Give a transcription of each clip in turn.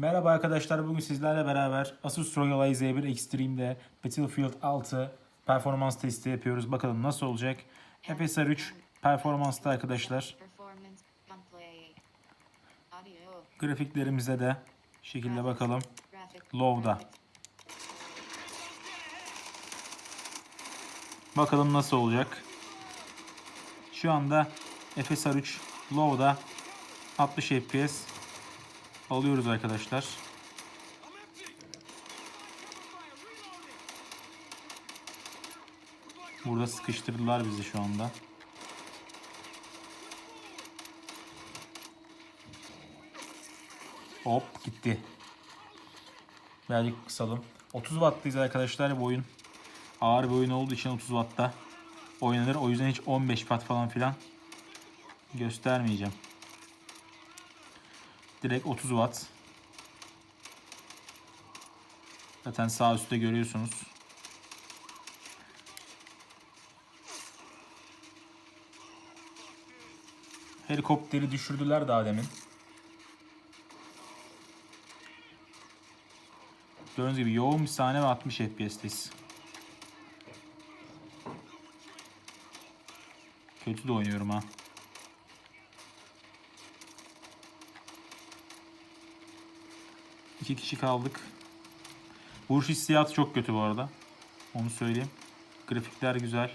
Merhaba arkadaşlar bugün sizlerle beraber Asus ROG Ally Z1 Extreme'de Battlefield 6 performans testi yapıyoruz. Bakalım nasıl olacak. FSR 3 performansta arkadaşlar. Grafiklerimize de şekilde bakalım. Low'da. Bakalım nasıl olacak. Şu anda FSR 3 Low'da 60 FPS alıyoruz arkadaşlar. Burada sıkıştırdılar bizi şu anda. Hop gitti. Birazcık kısalım. 30 Watt'tayız arkadaşlar bu oyun. Ağır bir oyun olduğu için 30 Watt'ta oynanır. O yüzden hiç 15 Watt falan filan göstermeyeceğim. Direkt 30 Watt. Zaten sağ üstte görüyorsunuz. Helikopteri düşürdüler daha demin. Gördüğünüz gibi yoğun bir sahne ve 60 FPS'teyiz. Kötü de oynuyorum ha. İki kişi kaldık. Vuruş hissiyatı çok kötü bu arada. Onu söyleyeyim. Grafikler güzel.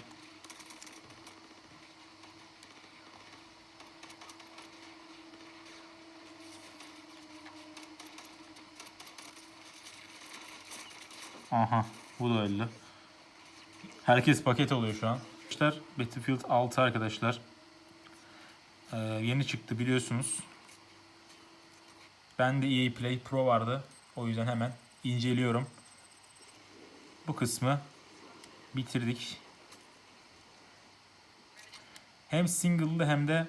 Aha bu da öldü. Herkes paket oluyor şu an. Arkadaşlar Battlefield 6 arkadaşlar. Ee, yeni çıktı biliyorsunuz. Ben de EA Play Pro vardı. O yüzden hemen inceliyorum. Bu kısmı bitirdik. Hem single'da hem de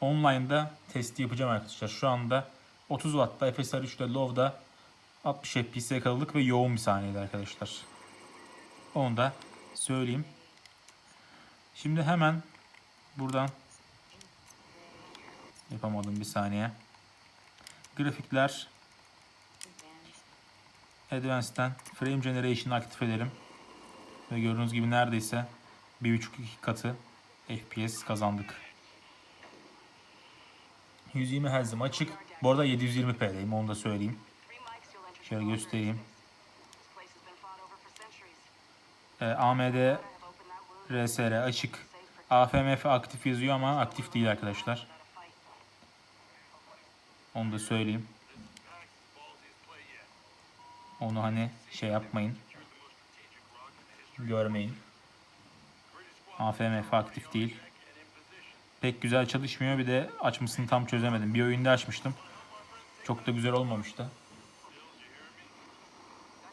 online'da testi yapacağım arkadaşlar. Şu anda 30 Watt'ta FSR 3'te Low'da 60 FPS yakaladık ve yoğun bir sahneydi arkadaşlar. Onu da söyleyeyim. Şimdi hemen buradan yapamadım bir saniye. Grafikler Advanced'den Frame Generation'ı aktif edelim. Ve gördüğünüz gibi neredeyse 1.5-2 katı FPS kazandık. 120 Hz'im açık. Bu arada 720p'deyim onu da söyleyeyim. Şöyle göstereyim. Ee, AMD RSR açık. AFMF aktif yazıyor ama aktif değil arkadaşlar. Onu da söyleyeyim. Onu hani şey yapmayın. Görmeyin. AFMF aktif değil. Pek güzel çalışmıyor. Bir de açmasını tam çözemedim. Bir oyunda açmıştım. Çok da güzel olmamıştı.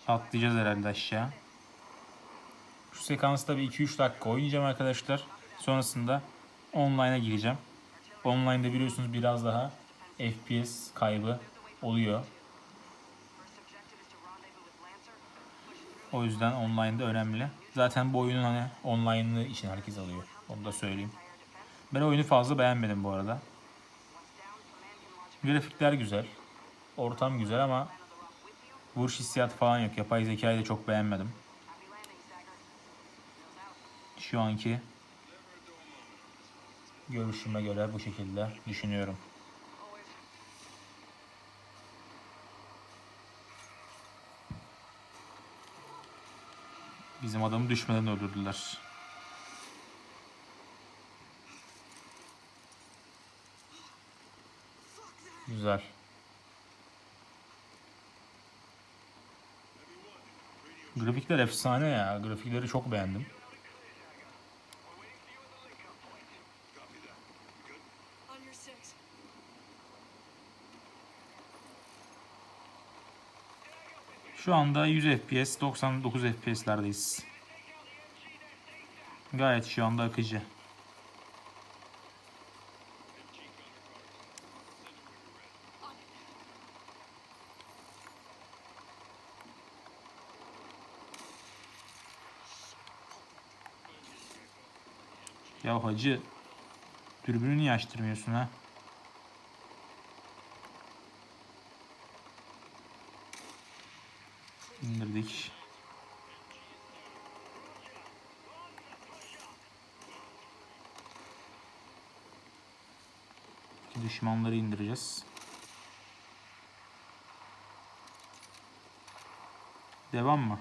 Atlayacağız herhalde aşağı. Şu sekansta bir 2-3 dakika oynayacağım arkadaşlar. Sonrasında online'a gireceğim. Online'da biliyorsunuz biraz daha FPS kaybı oluyor. O yüzden online'da önemli. Zaten bu oyunun hani online'lığı için herkes alıyor. Onu da söyleyeyim. Ben oyunu fazla beğenmedim bu arada. Grafikler güzel. Ortam güzel ama vuruş hissiyatı falan yok. Yapay zekayı da çok beğenmedim. Şu anki görüşüme göre bu şekilde düşünüyorum. Bizim adamı düşmeden öldürdüler. Güzel. Grafikler efsane ya. Grafikleri çok beğendim. Şu anda 100 FPS, 99 FPS'lerdeyiz. Gayet şu anda akıcı. Ya hacı dürbünü niye açtırmıyorsun ha? İndirdik. Düşmanları indireceğiz. Devam mı?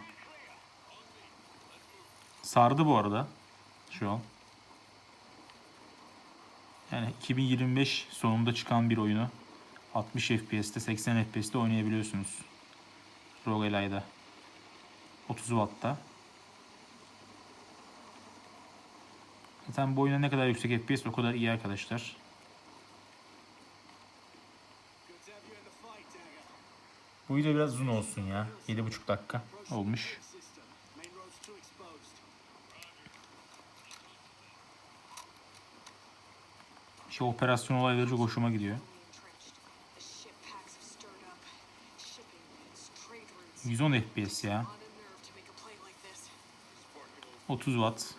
Sardı bu arada. Şu an. Yani 2025 sonunda çıkan bir oyunu 60 FPS'te 80 FPS'te oynayabiliyorsunuz. Rogueline'da. 30 Watt'ta. Zaten bu oyuna ne kadar yüksek FPS o kadar iyi arkadaşlar. Bu video biraz uzun olsun ya. 7,5 dakika olmuş. Şu operasyon olayları çok hoşuma gidiyor. 110 FPS ya. On a nerve to make a play like this. 30 Watt.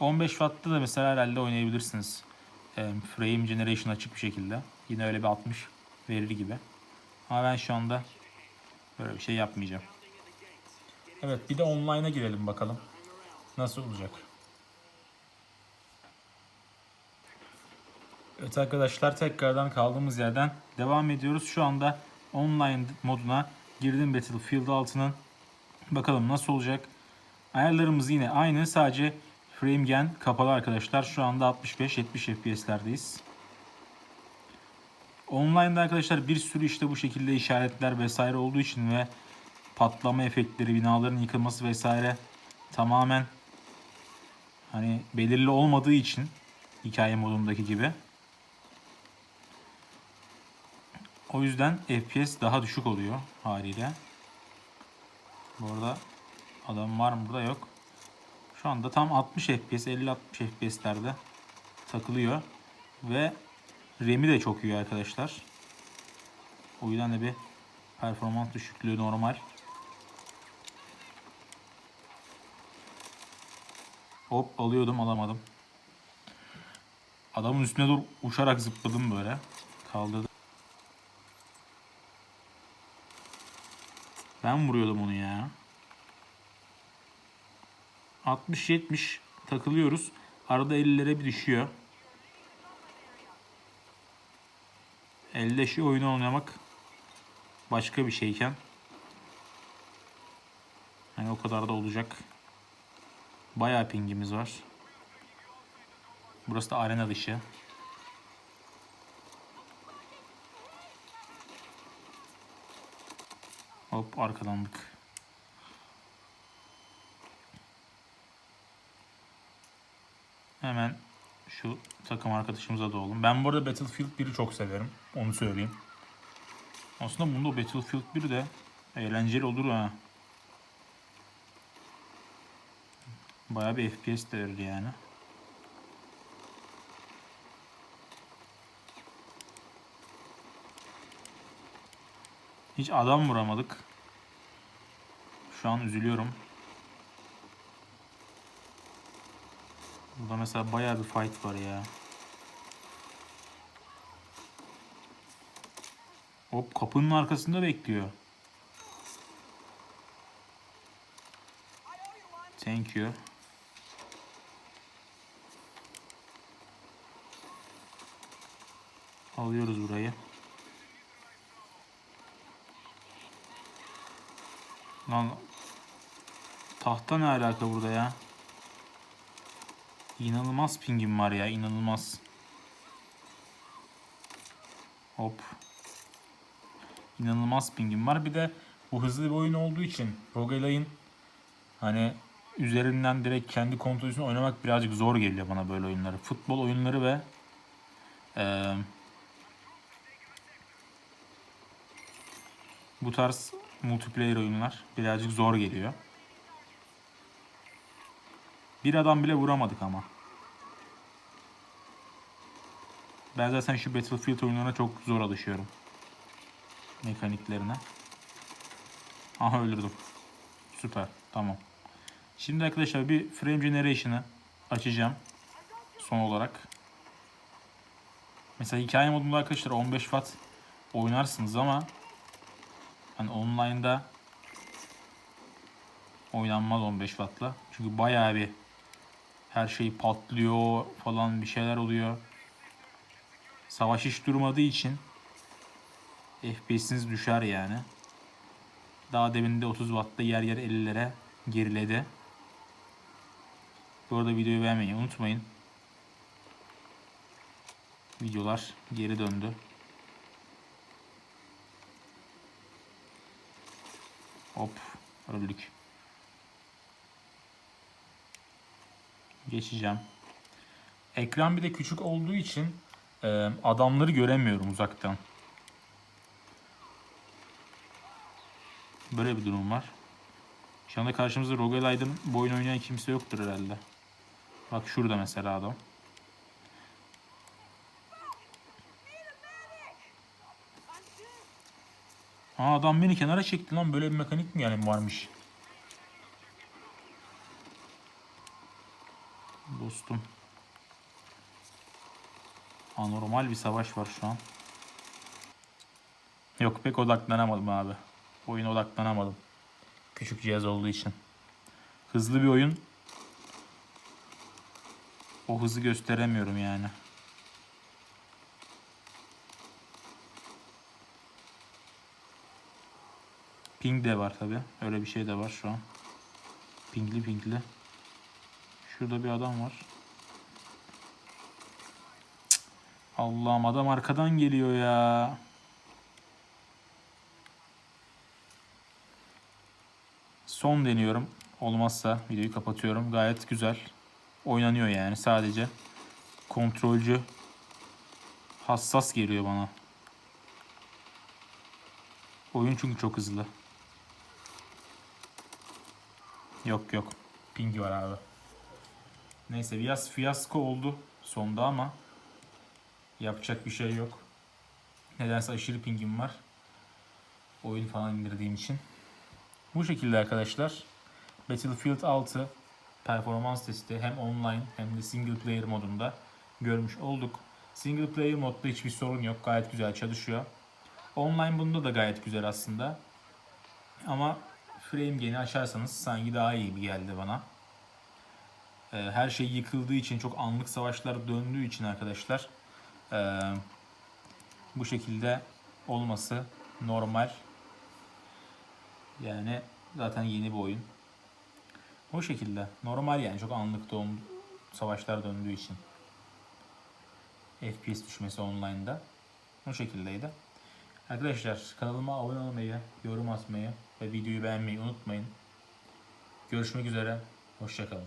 ...15 Watt'ta da mesela herhalde oynayabilirsiniz. Frame generation açık bir şekilde. Yine öyle bir 60 verir gibi. Ama ben şu anda böyle bir şey yapmayacağım. Evet bir de online'a girelim bakalım. Nasıl olacak? Evet arkadaşlar tekrardan kaldığımız yerden devam ediyoruz. Şu anda online moduna girdim Battlefield 6'nın. Bakalım nasıl olacak. Ayarlarımız yine aynı sadece frame gen kapalı arkadaşlar. Şu anda 65-70 FPS'lerdeyiz. Online'da arkadaşlar bir sürü işte bu şekilde işaretler vesaire olduğu için ve patlama efektleri, binaların yıkılması vesaire tamamen hani belirli olmadığı için hikaye modundaki gibi O yüzden FPS daha düşük oluyor haliyle. Bu arada adam var mı burada yok. Şu anda tam 60 FPS 50-60 FPS'lerde takılıyor. Ve RAM'i de çok iyi arkadaşlar. O yüzden de bir performans düşüklüğü normal. Hop alıyordum alamadım. Adamın üstüne doğru uçarak zıpladım böyle. Kaldırdım. Ben vuruyordum onu ya. 60-70 takılıyoruz. Arada 50'lere bir düşüyor. Elde şu oyunu oynamak başka bir şeyken hani o kadar da olacak. Bayağı pingimiz var. Burası da arena dışı. Hop arkalandık. Hemen şu takım arkadaşımıza da olalım. Ben bu arada Battlefield 1'i çok severim. Onu söyleyeyim. Aslında bunda Battlefield 1 de eğlenceli olur ha. Bayağı bir FPS de verir yani. Hiç adam vuramadık. Şu an üzülüyorum. Burada mesela bayağı bir fight var ya. Hop kapının arkasında bekliyor. Thank you. Alıyoruz burayı. Lan tahta ne alaka burada ya? İnanılmaz pingim var ya inanılmaz. Hop. İnanılmaz pingim var. Bir de bu hızlı bir oyun olduğu için Rogueline'in hani üzerinden direkt kendi kontrolünü oynamak birazcık zor geliyor bana böyle oyunları. Futbol oyunları ve eee bu tarz multiplayer oyunlar birazcık zor geliyor. Bir adam bile vuramadık ama. Ben zaten şu Battlefield oyunlarına çok zor alışıyorum. Mekaniklerine. Aha öldürdüm. Süper. Tamam. Şimdi arkadaşlar bir frame generation'ı açacağım. Son olarak. Mesela hikaye modunda arkadaşlar 15 watt oynarsınız ama hani online'da oynanmaz 15 wattla. Çünkü bayağı bir her şey patlıyor falan bir şeyler oluyor. Savaş hiç durmadığı için FPS'iniz düşer yani. Daha demin de 30 Watt'ta yer yer 50'lere geriledi. Bu arada videoyu beğenmeyi unutmayın. Videolar geri döndü. Hop öldük. Geçeceğim. Ekran bir de küçük olduğu için e, adamları göremiyorum uzaktan. Böyle bir durum var. Şu anda karşımızda Rogue Aydın bu oyun oynayan kimse yoktur herhalde. Bak şurada mesela adam. Aa adam beni kenara çekti lan böyle bir mekanik mi yani varmış? Dostum. Anormal bir savaş var şu an. Yok pek odaklanamadım abi. Oyuna odaklanamadım. Küçük cihaz olduğu için. Hızlı bir oyun. O hızı gösteremiyorum yani. Ping de var tabi. Öyle bir şey de var şu an. Pingli pingli. Şurada bir adam var. Allah'ım adam arkadan geliyor ya. Son deniyorum. Olmazsa videoyu kapatıyorum. Gayet güzel. Oynanıyor yani sadece. Kontrolcü hassas geliyor bana. Oyun çünkü çok hızlı. Yok yok. Pingi var abi. Neyse biraz fiyasko oldu sonda ama yapacak bir şey yok. Nedense aşırı pingim var. Oyun falan indirdiğim için. Bu şekilde arkadaşlar. Battlefield 6 performans testi hem online hem de single player modunda görmüş olduk. Single player modda hiçbir sorun yok. Gayet güzel çalışıyor. Online bunda da gayet güzel aslında. Ama frame gain'i açarsanız sanki daha iyi bir geldi bana. Ee, her şey yıkıldığı için çok anlık savaşlar döndüğü için arkadaşlar ee, bu şekilde olması normal. Yani zaten yeni bir oyun. O şekilde. Normal yani çok anlık doğum savaşlar döndüğü için. FPS düşmesi online'da. O şekildeydi. Arkadaşlar kanalıma abone olmayı, yorum atmayı ve videoyu beğenmeyi unutmayın. Görüşmek üzere. Hoşçakalın.